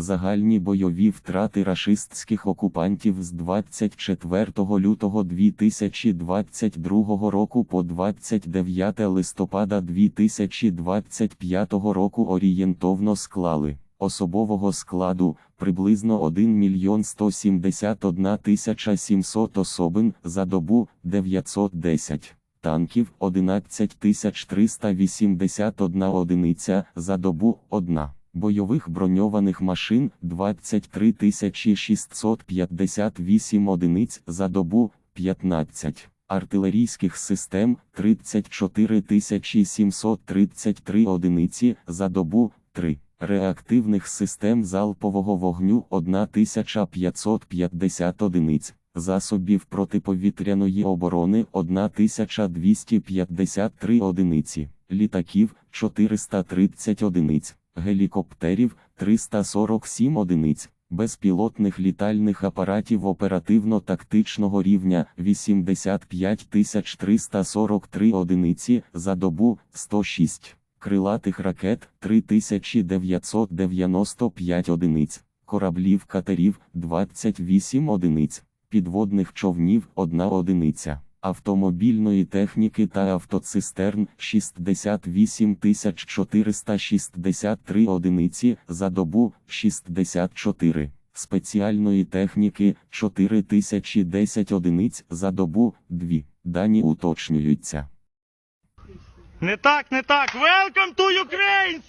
Загальні бойові втрати рашистських окупантів з 24 лютого 2022 року по 29 листопада 2025 року орієнтовно склали особового складу приблизно 1 мільйон 171 тисяча 700 особин за добу 910 танків 11 381 одиниця за добу 1, бойових броньованих машин 23 658 одиниць за добу 15, артилерійських систем 34 733 одиниці за добу 3. Реактивних систем залпового вогню 1550 одиниць, засобів протиповітряної оборони 1253 одиниці, літаків 430 одиниць, гелікоптерів 347 одиниць, безпілотних літальних апаратів оперативно-тактичного рівня 85 343 одиниці за добу 106 крилатих ракет 3995 одиниць, кораблів катерів 28 одиниць, підводних човнів 1 одиниця, автомобільної техніки та автоцистерн 68 463 одиниці за добу 64. Спеціальної техніки 4010 одиниць за добу 2. Дані уточнюються. Не так, не так. Welcome to Ukraine!